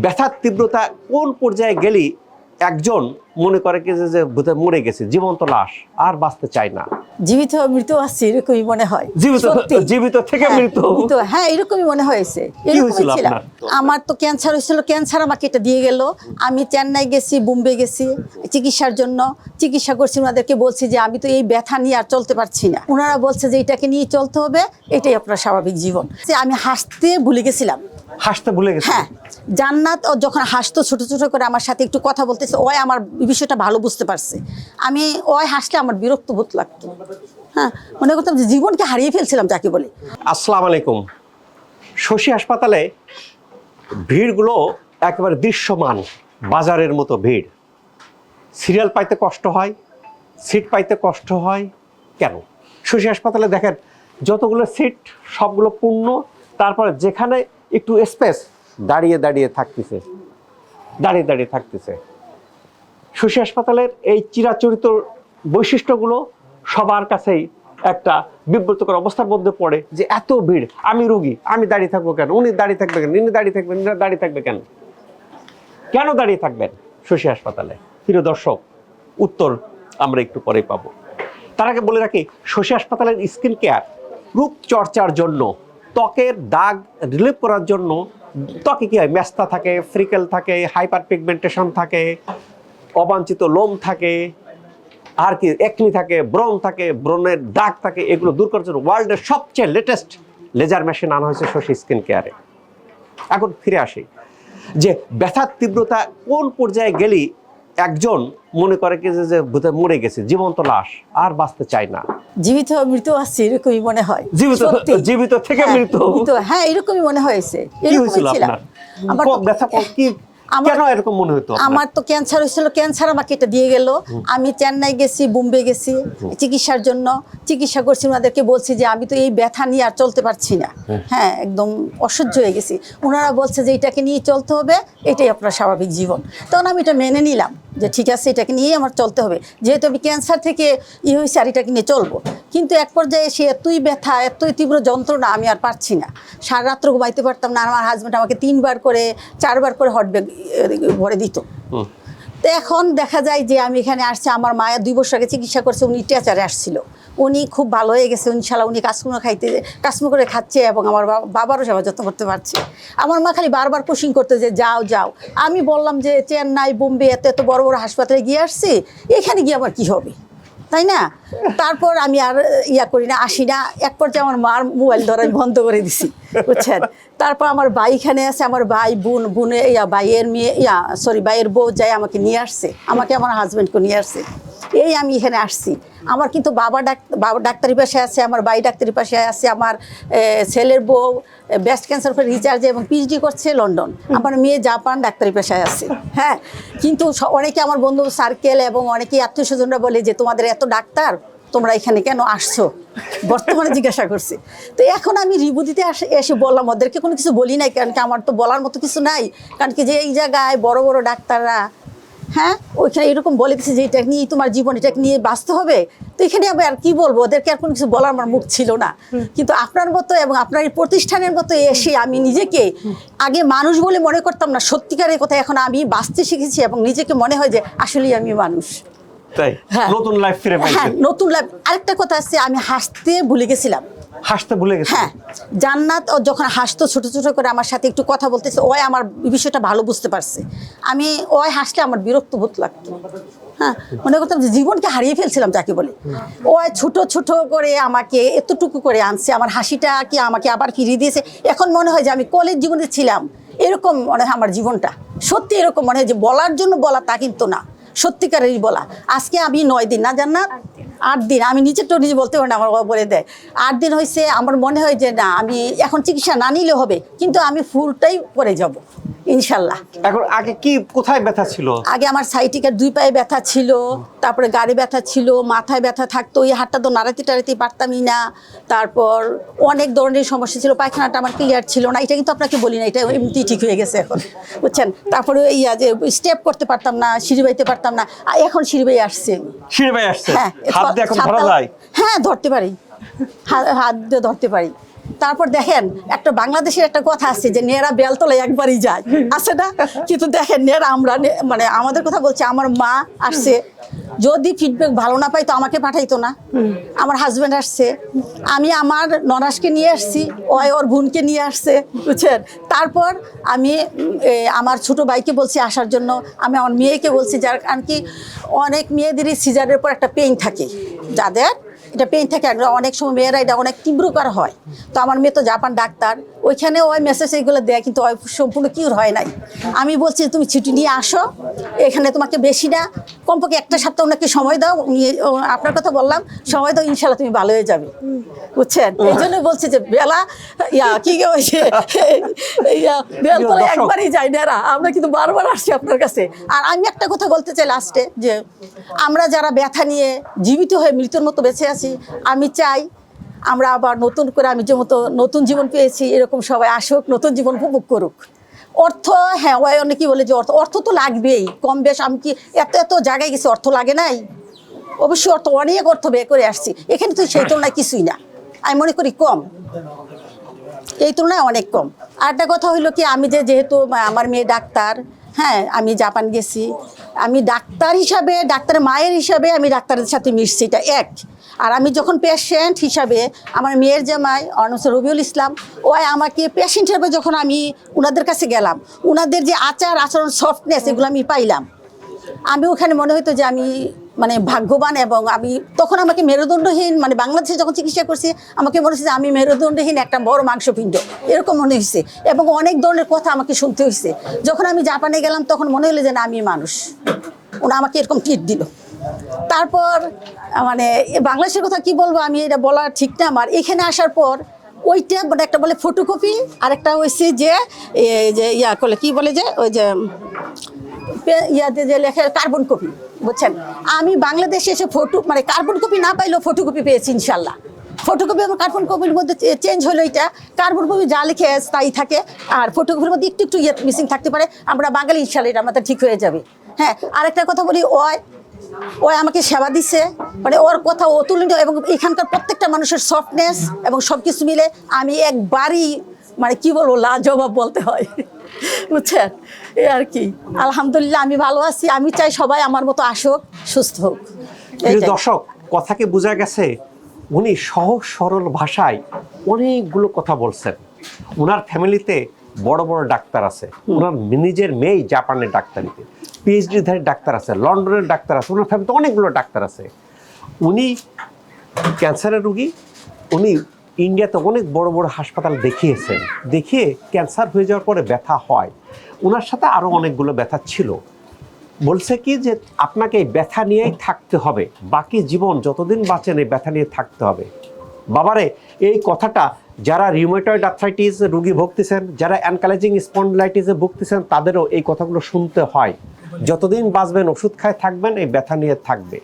ব্যথার তীব্রতা কোন পর্যায়ে গেলেই একজন মনে করে যে- বোধহয় মরে গেছে জীবন্ত লাশ আর বাঁচতে চায় না। জীবিত মৃত আছে এরকমই মনে হয়। জীবিত জীবিত থেকে হ্যাঁ, মৃত। হ্যাঁ এরকমই মনে হয়েছে? আমার তো ক্যান্সার হয়েছিল ক্যান্সার আমাকে এটা দিয়ে গেল। আমি চেন্নাই গেছি বোম্বে গেছি চিকিৎসার জন্য চিকিৎসা করছি। ওনাদেরকে বলছি যে আমি তো এই ব্যথা নিয়ে আর চলতে পারছি না। ওনারা বলছে যে এটাকে নিয়ে চলতে হবে এটাই আপনার স্বাভাবিক জীবন। যে আমি হাসতে ভুলে গেছিলাম। হাসতে ভুলে গেছে? হ্যাঁ জান্নাত ও যখন হাসতো ছোট ছোট করে আমার সাথে একটু কথা বলতেছে ওই আমার বিষয়টা ভালো বুঝতে পারছে। আমি ওই হাসলে আমার বিরক্ত বোধ লাগতো। হ্যাঁ মনে করতাম যে জীবনকে হারিয়ে ফেলছিলাম যাকে বলে। আসসালামু আলাইকুম। শশী হাসপাতালে ভিড়গুলো একেবারে দৃশ্যমান বাজারের মতো ভিড়। সিরিয়াল পাইতে কষ্ট হয় সিট পাইতে কষ্ট হয় কেন? শশী হাসপাতালে দেখেন যতগুলো সিট সবগুলো পূর্ণ তারপরে যেখানে একটু স্পেস দাঁড়িয়ে দাঁড়িয়ে থাকতেছে। দাঁড়িয়ে দাঁড়িয়ে থাকতেছে। শশী হাসপাতালের এই চিরাচরিত বৈশিষ্ট্যগুলো সবার কাছেই একটা বিব্রতকর অবস্থার মধ্যে পড়ে যে এত ভিড়, আমি রুগী, আমি দাঁড়িয়ে থাকব কেন? উনি দাঁড়িয়ে থাকবে কেন? ইনি দাঁড়িয়ে থাকবেন ইনি দাঁড়িয়ে থাকবে কেন? কেন দাঁড়িয়ে থাকবেন শশী হাসপাতালে? প্রিয় দর্শক, উত্তর আমরা একটু পরে পাবো। তার আগে বলে রাখি, শশী হাসপাতালের স্কিন কেয়ার রূপ চর্চার জন্য ত্বকের দাগ রিলিভ করার জন্য ত্বকে কি হয়? মেস্তা থাকে ফ্রিকেল থাকে হাইপার পিগমেন্টেশন থাকে, অবাঞ্ছিত লোম থাকে, আর কি একনি থাকে, ব্রণ থাকে ব্রনের দাগ থাকে, এগুলো দূর করার জন্য ওয়ার্ল্ডের সবচেয়ে লেটেস্ট লেজার মেশিন আনা হয়েছে শশী স্কিন কেয়ারে এখন ফিরে আসি। যে ব্যথার তীব্রতা কোন পর্যায়ে গেলেই একজন মনে করে কি যে- বোধহয় মরে গেছে জীবন্ত লাশ আর বাঁচতে চাই না। জীবিত মৃত আছে এরকমই মনে হয়। জীবিত জীবিত থেকে হ্যাঁ, মৃত। হ্যাঁ এরকমই মনে হয়েছে। কি হয়েছিল। আপনার? আমার ব্যথা কি আমার- কেন এরকম মনে হতো আমার তো ক্যান্সার হয়েছিল ক্যান্সার আমাকে এটা দিয়ে গেল। আমি চেন্নাই গেছি বোম্বে গেছি চিকিৎসার জন্য। চিকিৎসা করছি ওনাদেরকে বলছি যে আমি তো এই ব্যথা নিয়ে আর চলতে পারছি না। হ্যাঁ একদম অসহ্য হয়ে গেছি। ওনারা বলছে যে এটাকে নিয়ে চলতে হবে এটাই আপনার স্বাভাবিক জীবন। তখন আমি এটা মেনে নিলাম যে ঠিক আছে এটাকে নিয়েই আমার চলতে হবে। যেহেতু আমি ক্যান্সার থেকে ই হয়েছে আর এটাকে নিয়ে চলবো। কিন্তু এক পর্যায়ে সে এতই ব্যথা এতই তীব্র যন্ত্রণা আমি আর পারছি না। সারা রাত্র ঘুমাইতে পারতাম না। আমার হাজব্যান্ড আমাকে তিনবার করে চারবার করে হট ব্যাগ ভরে দিত। তো এখন দেখা যায় যে আমি এখানে আসছি আমার মায়ের দুই বছর আগে চিকিৎসা করছে উনি টিচারে আসছিল। উনি খুব ভালো হয়ে গেছে ইনশাল্লাহ উনি কাজকর্ম খাইতে কাজকর্ম করে খাচ্ছে এবং আমার বাবারও সেবা যত্ন করতে পারছে। আমার মা খালি বারবার পুশিং করতে যে যাও যাও। আমি বললাম যে চেন্নাই বোম্বে এত এত বড় বড় হাসপাতালে গিয়ে আসছি এখানে গিয়ে আবার কি হবে? তাই না? তারপর আমি আর ইয়া করি না আসি না। এক পর্যায়ে আমার মার মোবাইল ধরা আমি বন্ধ করে দিছি বুঝছেন? তারপর আমার ভাই এখানে আছে আমার ভাই বোন বোনে ইয়া ভাইয়ের মেয়ে ইয়া সরি ভাইয়ের বউ যাই আমাকে নিয়ে আসছে আমাকে আমার হাজব্যান্ডকে নিয়ে আসছে। এই আমি এখানে আসছি। আমার কিন্তু বাবা ডাক্তার বাবা ডাক্তারি পাশে আছে আমার ভাই ডাক্তারি পাশে আছে আমার ছেলের বউ ব্রেস্ট ক্যান্সার ফর রিচার্জ এবং পিএইচডি করছে লন্ডন। আমার মেয়ে জাপান ডাক্তারি পেশায় আছে হ্যাঁ? কিন্তু অনেকে আমার বন্ধু সার্কেল এবং অনেকে আত্মীয় স্বজনরা বলে যে তোমাদের এত ডাক্তার তোমরা এখানে কেন আসছো? বর্তমানে জিজ্ঞাসা করছি। তো এখন আমি রিবু দিতে আসে এসে বললাম ওদেরকে কোনো কিছু বলি নাই কারণ কি আমার তো বলার মতো কিছু নাই? কারণ কি যে এই জায়গায় বড় বড় ডাক্তাররা হ্যাঁ? ওইখানে এরকম বলে দিচ্ছে যে এটা নিয়ে তোমার জীবন এটাকে নিয়ে বাঁচতে হবে। তো এখানে আমি আর কি বলব? ওদেরকে আর কোনো কিছু বলার আমার মুখ ছিল না। কিন্তু আপনার মতো এবং আপনার এই প্রতিষ্ঠানের মতো এসে আমি নিজেকে আগে মানুষ বলে মনে করতাম না। সত্যিকারের কথা এখন আমি বাঁচতে শিখেছি এবং নিজেকে মনে হয় যে আসলেই আমি মানুষ। তাই? হ্যাঁ। নতুন লাইফ ফিরে হ্যাঁ নতুন লাইফ আরেকটা কথা আছে আমি হাসতে ভুলে গেছিলাম। হাসতে ভুলে গেছে হ্যাঁ জান্নাত ও যখন হাসতো ছোট ছোট করে আমার সাথে একটু কথা বলতেছে ওই আমার বিষয়টা ভালো বুঝতে পারছে। আমি ওই হাসলে আমার বিরক্ত বোধ লাগতো। হ্যাঁ মনে করতাম যে জীবনকে হারিয়ে ফেলছিলাম যাকে বলে। ওই ছোট ছোট করে আমাকে এতটুকু করে আনছে আমার হাসিটা কি আমাকে আবার ফিরিয়ে দিয়েছে? এখন মনে হয় যে আমি কলেজ জীবনে ছিলাম। এরকম মনে হয় আমার জীবনটা। সত্যি এরকম মনে হয় যে বলার জন্য বলা তা কিন্তু না। সত্যিকারেরই বলা। আজকে আমি নয় দিন না জান না আট দিন। আমি নিজে তো নিজে বলতে পারি না আমার বাবা বলে দেয়। আট দিন হয়েছে আমার মনে হয় যে না আমি এখন চিকিৎসা না নিলে হবে কিন্তু আমি ফুলটাই করে যাব। ইনশাল্লাহ। এখন আগে কি কোথায় ব্যথা ছিল? আগে আমার সাইটিকার দুই পায়ে ব্যথা ছিল তারপরে গাড়ি ব্যথা ছিল মাথায় ব্যথা থাকতো এই হাতটা তো নাড়াতে টাড়াতে পারতামই না। তারপর অনেক ধরনের সমস্যা ছিল পায়খানাটা আমার ক্লিয়ার ছিল না এটা কিন্তু আপনাকে বলি না এটা এমনিতেই ঠিক হয়ে গেছে এখন বুঝছেন? তারপরে ইয়া যে স্টেপ করতে পারতাম না সিঁড়ি বাইতে পারতাম না আর এখন সিঁড়ি বাই আসছে সিঁড়ি ভাই আসছে হ্যাঁ হ্যাঁ ধরতে পারি। হাত দিয়ে ধরতে পারি। তারপর দেখেন, একটা বাংলাদেশের একটা কথা আছে যে নেরা বেলতলে একবারই যায়। আছে না? কিন্তু দেখেন, নেরা আমরা মানে আমাদের কথা বলছি, আমার মা আসছে। যদি ফিডব্যাক ভালো না পাই তো আমাকে পাঠাইতো না। আমার হাজব্যান্ড আসছে। আমি আমার ননাসকে নিয়ে আসছি, ওই ওর বোনকে নিয়ে আসছে, বুঝছেন? তারপর আমি আমার ছোট ভাইকে বলছি আসার জন্য। আমি আমার মেয়েকে বলছি, যার কারণ কি, অনেক মেয়েদেরই সিজারের পর একটা পেইন থাকে। যাদের এটা পেন থাকে অনেক সময় মেয়েরা এটা অনেক তীব্রকার হয়। তো আমার মেয়ে তো জাপান ডাক্তার। ওইখানে ওই মেসেজ এইগুলো দেয় কিন্তু ওই সম্পূর্ণ কিউর হয় নাই। আমি বলছি তুমি ছুটি নিয়ে আসো এখানে তোমাকে বেশি না কমপক্ষে একটা সপ্তাহ ওনাকে সময় দাও উনি আপনার কথা বললাম সময় দাও ইনশাল্লাহ তুমি ভালো হয়ে যাবে। বুঝছেন? এই জন্য বলছি যে বেলা ইয়া কি হয়েছে বেল একবারই যাই না আমরা কিন্তু বারবার আসছি আপনার কাছে। আর আমি একটা কথা বলতে চাই লাস্টে যে আমরা যারা ব্যথা নিয়ে জীবিত হয়ে মৃত্যুর মতো বেঁচে আছি আমি চাই আমরা আবার নতুন করে আমি যে মতো নতুন জীবন পেয়েছি, এরকম সবাই আসুক, নতুন জীবন উপভোগ করুক। অর্থ হ্যাঁ ওই অনেকেই বলে যে অর্থ অর্থ তো লাগবেই। কম বেশ আমি কি এত এত জায়গায় গেছি, অর্থ লাগে নাই? অবশ্যই অর্থ অনেক অর্থ ব্যয় করে আসছি। এখানে তো সেই তুলনায় কিছুই না। আমি মনে করি কম। এই তুলনায় অনেক কম। আর একটা কথা হইল কি, আমি যে যেহেতু আমার মেয়ে ডাক্তার হ্যাঁ আমি জাপান গেছি, আমি ডাক্তার হিসাবে, ডাক্তারের মায়ের হিসাবে আমি ডাক্তারের সাথে মিশছি। এটা এক। আর আমি যখন পেশেন্ট হিসাবে আমার মেয়ের জামাই অনস রবিউল ইসলাম, ওই আমাকে পেশেন্ট হিসাবে যখন আমি ওনাদের কাছে গেলাম ওনাদের যে আচার আচরণ সফটনেস এগুলো আমি পাইলাম। আমি ওখানে মনে হতো যে আমি মানে ভাগ্যবান এবং আমি তখন আমাকে মেরুদণ্ডহীন মানে বাংলাদেশে যখন চিকিৎসা করছি, আমাকে মনে হচ্ছে যে আমি মেরুদণ্ডহীন একটা বড় মাংসপিণ্ড। এরকম মনে হয়েছে এবং অনেক ধরনের কথা আমাকে শুনতে হয়েছে যখন আমি জাপানে গেলাম, তখন মনে হলো যে না, আমি মানুষ। ওনা আমাকে এরকম ট্রিট দিল। তারপর মানে বাংলাদেশের কথা কি বলব আমি, এটা বলা ঠিক না, আমার এখানে আসার পর ওইটা মানে একটা বলে ফটোকপি আর একটা হয়েছে যে যে ইয়া করলে, কি বলে যে, ওই যে ইয়াতে যে লেখে কার্বন কপি বুঝছেন? আমি বাংলাদেশে এসে ফটো মানে কার্বন কপি না পাইলেও ফটোকপি পেয়েছি, ইনশাল্লাহ। ফটোকপি এবং কার্বন কপির মধ্যে চেঞ্জ হলো এটা। কার্বন কপি যা লিখে স্থায়ী থাকে, আর ফটোকপির মধ্যে একটু একটু ইয়ে মিসিং থাকতে পারে। আমরা বাঙালি, ইনশাল্লাহ, এটা আমাদের ঠিক হয়ে যাবে। হ্যাঁ আর একটা কথা বলি ওই ওই আমাকে সেবা দিচ্ছে মানে ওর কথা অতুলনীয় এবং এখানকার প্রত্যেকটা মানুষের সফটনেস এবং সব কিছু মিলে আমি একবারই মানে কি বলব লাজবাব বলতে হয়। বুঝছেন? এ আর কি। আলহামদুলিল্লাহ আমি ভালো আছি। আমি চাই সবাই আমার মতো আসুক সুস্থ হোক। দর্শক কথাকে বোঝা গেছে উনি সহজ সরল ভাষায় অনেকগুলো কথা বলছেন। ওনার ফ্যামিলিতে বড় বড় ডাক্তার আছে। ওনার নিজের মেয়েই জাপানের ডাক্তারিতে পিএইচডি ধারী ডাক্তার আছে লন্ডনের ডাক্তার আছে ওনার ফ্যামিলিতে অনেকগুলো ডাক্তার আছে। উনি ক্যান্সারের রুগী উনি ইন্ডিয়াতে অনেক বড় বড় হাসপাতাল দেখিয়েছেন। দেখিয়ে ক্যান্সার হয়ে যাওয়ার পরে ব্যথা হয়। ওনার সাথে আরও অনেকগুলো ব্যথা ছিল। বলছে কি যে আপনাকে এই ব্যথা নিয়েই থাকতে হবে। বাকি জীবন যতদিন বাঁচেন এই ব্যথা নিয়ে থাকতে হবে। বাবারে এই কথাটা যারা রিউমেটয়েড আর্থ্রাইটিস রুগী ভুগতেছেন, যারা অ্যানকালাইজিং স্পন্ডলাইটিসে ভুগতেছেন, তাদেরও এই কথাগুলো শুনতে হয়। যতদিন বাঁচবেন, ওষুধ খায় থাকবেন, এই ব্যথা নিয়ে থাকবে।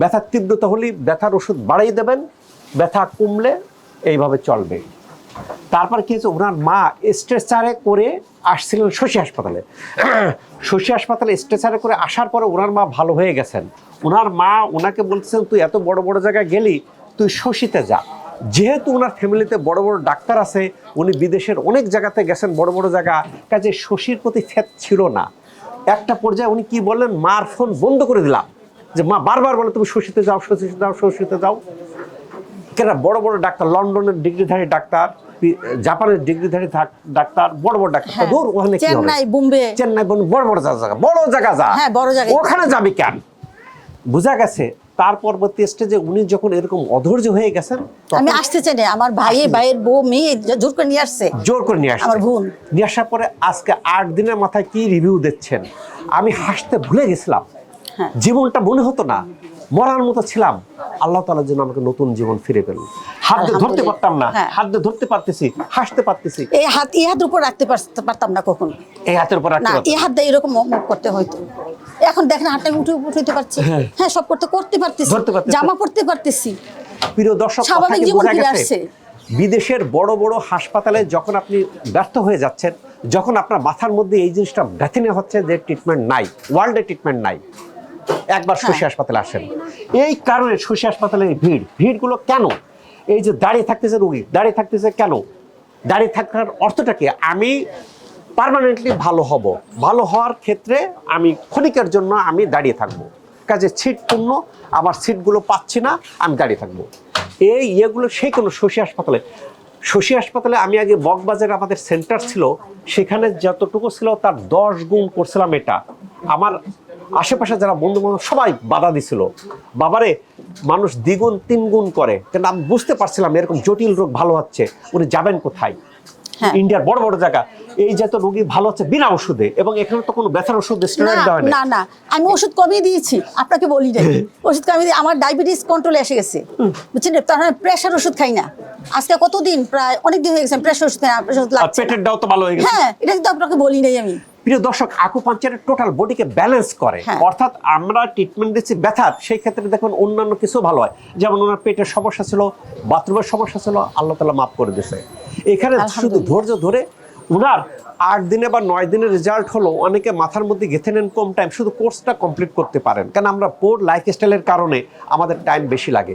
ব্যথার তীব্রতা হলে ব্যথার ওষুধ বাড়িয়ে দেবেন, ব্যথা কমলে এইভাবে চলবে। তারপর কি হয়েছে? ওনার মা স্ট্রেচারে করে আসছিলেন শশী হাসপাতালে। শশী হাসপাতালে স্ট্রেচারে করে আসার পরে ওনার মা ভালো হয়ে গেছেন। ওনার মা ওনাকে বলছেন তুই এত বড় বড় জায়গায় গেলি, তুই শশীতে যা। যেহেতু ওনার ফ্যামিলিতে বড় বড় ডাক্তার আছে উনি বিদেশের অনেক জায়গাতে গেছেন বড় বড় জায়গা কাজে শশীর প্রতি ফেত ছিল না। একটা পর্যায়ে উনি কি বললেন মার ফোন বন্ধ করে দিলাম। যে মা বারবার বলে তুমি শশীতে যাও শশীতে যাও শশীতে যাও। কেন? বড় বড় ডাক্তার লন্ডনের ডিগ্রিধারী ডাক্তার জাপানের ডিগ্রিধারী ডাক্তার বড় বড় ডাক্তার। হ্যাঁ। দূর ওখানে চেন্নাই বোম্বে। চেন্নাই বড় বড় জায়গা জায়গা। বড় জায়গা যা হ্যাঁ, বড় জায়গায়। ওখানে যাবি কেন? বোঝা গেছে তার পরবর্তী স্টেজে উনি যখন এরকম অধৈর্য হয়ে গেছেন আমি আসতে চাই না আমার ভাই ভাইয়ের বউ মেয়ে জোর করে নিয়ে আসছে। জোর করে নিয়ে আসছে। আমার বোন। নিয়ে আসার পরে আজকে আট দিনের মাথায় কি রিভিউ দিচ্ছেন? আমি হাসতে ভুলে গেছিলাম। হ্যাঁ। জীবনটা মনে হতো না। মরার মতো ছিলাম। আল্লাহ তালার জন্য আমাকে নতুন জীবন ফিরে পেল হাত ধরতে পারতাম না। হ্যাঁ। হাত ধরতে পারতেছি হাসতে পারতেছি। এই হাত এই হাতের উপর রাখতে পারত- পারতাম না কখন। এই হাতের উপর রাখতে এই হাত দিয়ে এরকম মুখ করতে হয়তো। এখন দেখেন হাতটা উঠে উঠতে পারছি। হ্যাঁ। সব করতে করতে পারতেছি। জামা পড়তে পারতেছি। প্রিয় দর্শক স্বাভাবিক জীবন ফিরে আসছে। বিদেশের বড় বড় হাসপাতালে যখন আপনি ব্যর্থ হয়ে যাচ্ছেন যখন আপনার মাথার মধ্যে এই জিনিসটা ব্যথিনে হচ্ছে যে ট্রিটমেন্ট নাই ওয়ার্ল্ডে ট্রিটমেন্ট নাই একবার শশী হ্যাঁ। হাসপাতালে আসেন। এই কারণে শশী হাসপাতালে ভিড়। ভিড়গুলো কেন? এই যে দাঁড়িয়ে থাকতেছে রুগী দাঁড়িয়ে থাকতেছে কেন? দাঁড়িয়ে থাকার অর্থটা কি? আমি পার্মানেন্টলি ভালো হব। ভালো হওয়ার ক্ষেত্রে আমি ক্ষণিকের জন্য আমি দাঁড়িয়ে থাকব। কাজে সিট পূর্ণ আমার সিটগুলো পাচ্ছি না, আমি দাঁড়িয়ে থাকব। এই ইয়েগুলো সেই কোনো শশী হাসপাতালে শশী হাসপাতালে আমি আগে বকবাজারে আমাদের সেন্টার ছিল, সেখানে যতটুকু ছিল তার দশ গুণ করছিলাম এটা। আমার আশেপাশে যারা বন্ধু বান্ধব সবাই বাধা দিছিল। বাবারে, মানুষ দ্বিগুণ, তিনগুণ করে। কিন্তু আমি বুঝতে পারছিলাম এরকম জটিল রোগ ভালো হচ্ছে, উনি যাবেন কোথায়। ইন্ডিয়ার বড় বড় জায়গা। এই যে তো রোগী ভালো হচ্ছে বিনা ওষুধে এবং এখানে তো কোনো ব্যথার ওষুধ স্টেরয়েড দেওয়া না না। আমি ওষুধ কমিয়ে দিয়েছি আপনাকে বলি নাই। ওষুধ কমিয়ে দিয়ে আমার ডায়াবেটিস কন্ট্রোলে এসে গেছে। বুঝছেন? তখন প্রেশার ওষুধ খাই না। আজকে কতদিন? প্রায় অনেক দিন হয়ে গেছে প্রেশার ওষুধ খাই না প্রেশার ওষুধ লাগছে পেটের দাও তো ভালো হয়ে গেছে। হ্যাঁ এটা কিন্তু আপনাকে বলি নাই আমি। প্রিয় দর্শক আকুপাঞ্চারের টোটাল বডিকে ব্যালেন্স করে। হ্যাঁ। অর্থাৎ আমরা ট্রিটমেন্ট দিচ্ছি ব্যথার সেই ক্ষেত্রে দেখুন অন্যান্য কিছু ভালো হয়। যেমন ওনার পেটের সমস্যা ছিল বাথরুমের সমস্যা ছিল আল্লাহ তালা মাফ করে দিছে এখানে শুধু ধৈর্য ধরে ওনার আট দিনে বা নয় দিনের রেজাল্ট হলো অনেকে মাথার মধ্যে গেঁথে নেন কম টাইম শুধু কোর্সটা কমপ্লিট করতে পারেন। কারণ আমরা পোর লাইফস্টাইলের কারণে আমাদের টাইম বেশি লাগে।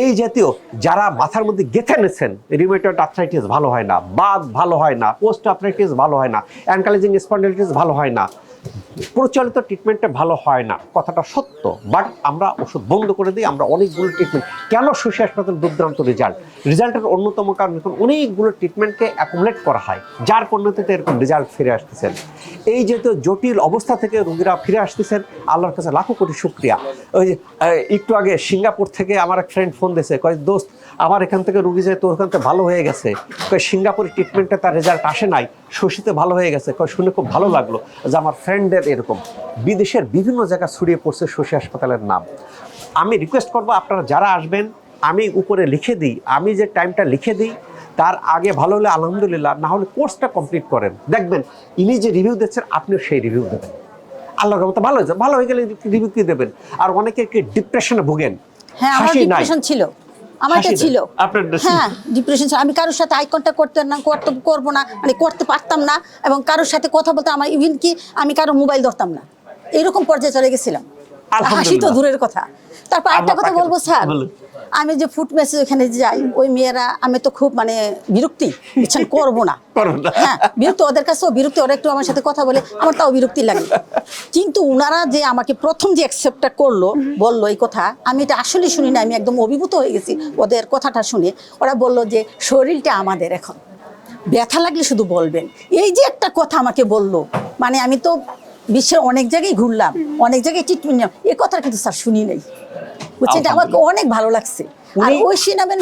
এই জাতীয় যারা মাথার মধ্যে গেঁথে নেছেন রিমেটয়েড আর্থ্রাইটিস ভালো হয় না বাদ ভালো হয় না পোস্ট আর্থ্রাইটিস ভালো হয় না অ্যানকালাইজিং স্পন্ডাইটিস ভালো হয় না প্রচলিত ট্রিটমেন্টে ভালো হয় না, কথাটা সত্য বাট আমরা ওষুধ বন্ধ করে দিই, আমরা অনেকগুলো ট্রিটমেন্ট কেন শশী হাসপাতাল দুর্দান্ত রেজাল্ট রেজাল্টের অন্যতম কারণ এখন অনেকগুলো ট্রিটমেন্টকে অ্যাকুমুলেট করা হয়, যার পরিণতিতে এরকম রেজাল্ট ফিরে আসতেছেন এই যেহেতু জটিল অবস্থা থেকে রোগীরা ফিরে আসতেছেন, আল্লাহর কাছে লাখো কোটি শুক্রিয়া। ওই যে একটু আগে সিঙ্গাপুর থেকে আমার এক ফ্রেন্ড ফোন দিয়েছে, কয়, দোস্ত, আমার এখান থেকে রুগী যায় তোর ওখান থেকে ভালো হয়ে গেছে। কয়, সিঙ্গাপুরের ট্রিটমেন্টে তার রেজাল্ট আসে নাই, শশীতে ভালো হয়ে গেছে। কয়, শুনে খুব ভালো লাগল যে আমার ফ্রেন্ডের এরকম। বিদেশের বিভিন্ন জায়গা ছড়িয়ে পড়ছে শশী হাসপাতালের নাম। আমি রিকোয়েস্ট করব আপনারা যারা আসবেন আমি উপরে লিখে দিই আমি যে টাইমটা লিখে দিই তার আগে ভালো হলে আলহামদুলিল্লাহ না হলে কোর্সটা কমপ্লিট করেন। দেখবেন ইনি যে রিভিউ দিচ্ছেন আপনিও সেই রিভিউ দেবেন। আল্লাহর রহমতে ভালো হয়েছে ভালো হয়ে গেলে রিভিউ কি দেবেন? আর অনেকে কি ডিপ্রেশনে ভোগেন? হ্যাঁ আমার ডিপ্রেশন ছিল। আমার এটা হাসি নাই। ছিল? হ্যাঁ ডিপ্রেশন ছিল। আমি কারোর সাথে আই কন্ট্যাক্ট করতে না করতে করব না মানে করতে পারতাম না এবং কারোর সাথে কথা বলতে আমার ইভিন কি আমি কারও মোবাইল ধরতাম না। এরকম পর্যায়ে চলে গেছিলাম। হাসি তো দূরের কথা। তারপর একটা কথা বলব স্যার। আমি যে ফুড মেসেজ ওখানে যাই ওই মেয়েরা আমি তো খুব মানে বিরক্তি বুঝছেন? করব না। হ্যাঁ বিরক্তি ওদের কাছেও বিরক্তি ওরা একটু আমার সাথে কথা বলে আমার তাও বিরক্তি লাগে। কিন্তু ওনারা যে আমাকে প্রথম যে অ্যাকসেপ্টটা করল বলল এই কথা আমি এটা আসলে শুনি না আমি একদম অভিভূত হয়ে গেছি ওদের কথাটা শুনে। ওরা বলল যে শরীরটা আমাদের এখন। ব্যথা লাগলে শুধু বলবেন। এই যে একটা কথা আমাকে বলল মানে আমি তো বিশ্বের অনেক জায়গায় ঘুরলাম অনেক জায়গায় ট্রিটমেন্ট নিলাম। এ কথা কিন্তু স্যার শুনি নাই। বুঝছেন? এটা আমাকে অনেক ভালো লাগছে। আর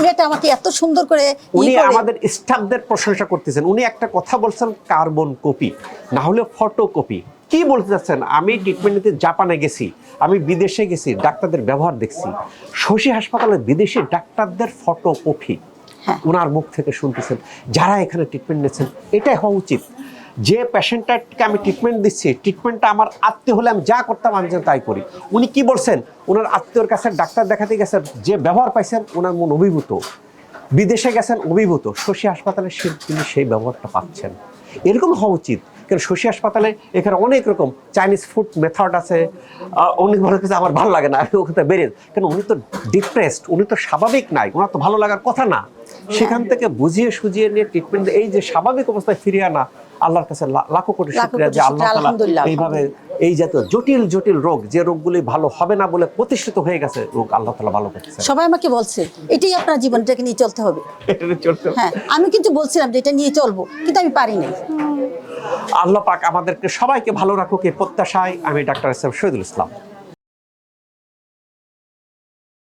মেয়েটা আমাকে এত সুন্দর করে উনি আমাদের স্টাফদের প্রশংসা করতেছেন। উনি একটা কথা বলছেন কার্বন কপি। না হলে ফটো কপি কি বলতে চাচ্ছেন? আমি ট্রিটমেন্ট নিতে জাপানে গেছি আমি বিদেশে গেছি ডাক্তারদের ব্যবহার দেখছি। শশী হাসপাতালে বিদেশি ডাক্তারদের ফটো কপি হ্যাঁ। ওনার মুখ থেকে শুনতেছেন। যারা এখানে ট্রিটমেন্ট নিচ্ছেন এটাই হওয়া উচিত। যে পেশেন্টটাকে আমি ট্রিটমেন্ট দিচ্ছি ট্রিটমেন্টটা আমার আত্মীয় হলে আমি যা করতাম, আমি যেন তাই করি। উনি কি বলছেন? ওনার আত্মীয়র কাছে ডাক্তার দেখাতে গেছেন, যে ব্যবহার পাইছেন, ওনার মন অভিভূত। বিদেশে গেছেন, অভিভূত। শশী হাসপাতালে সে তিনি সেই ব্যবহারটা পাচ্ছেন। এরকম হওয়া উচিত। কারণ শশী হাসপাতালে এখানে অনেক রকম চাইনিজ ফুড মেথড আছে। অনেক ভালো কিছু আমার ভালো লাগে না। আমি ওখানে বেরিয়ে কেন? উনি তো ডিপ্রেসড উনি তো স্বাভাবিক নাই। ওনার তো ভালো লাগার কথা না। সেখান থেকে বুঝিয়ে সুজিয়ে নিয়ে ট্রিটমেন্ট এই যে স্বাভাবিক অবস্থায় ফিরিয়ে আনা আল্লাহর কাছে লাখো কোটি শুক্রিয়া যে আল্লাহ তাআলা এইভাবে এই জাতীয় জটিল জটিল রোগ যে রোগগুলি ভালো হবে না বলে প্রতিষ্ঠিত হয়ে গেছে রোগ আল্লাহ তালা ভালো করতেছে সবাই আমাকে বলছে এটাই আপনার জীবনটাকে নিয়ে চলতে হবে। হ্যাঁ আমি কিন্তু বলছিলাম যে এটা নিয়ে চলবো কিন্তু আমি পারি নাই। আল্লাহ পাক আমাদেরকে সবাইকে ভালো রাখুক এই প্রত্যাশায় আমি ডাক্তার এম শহীদুল ইসলাম।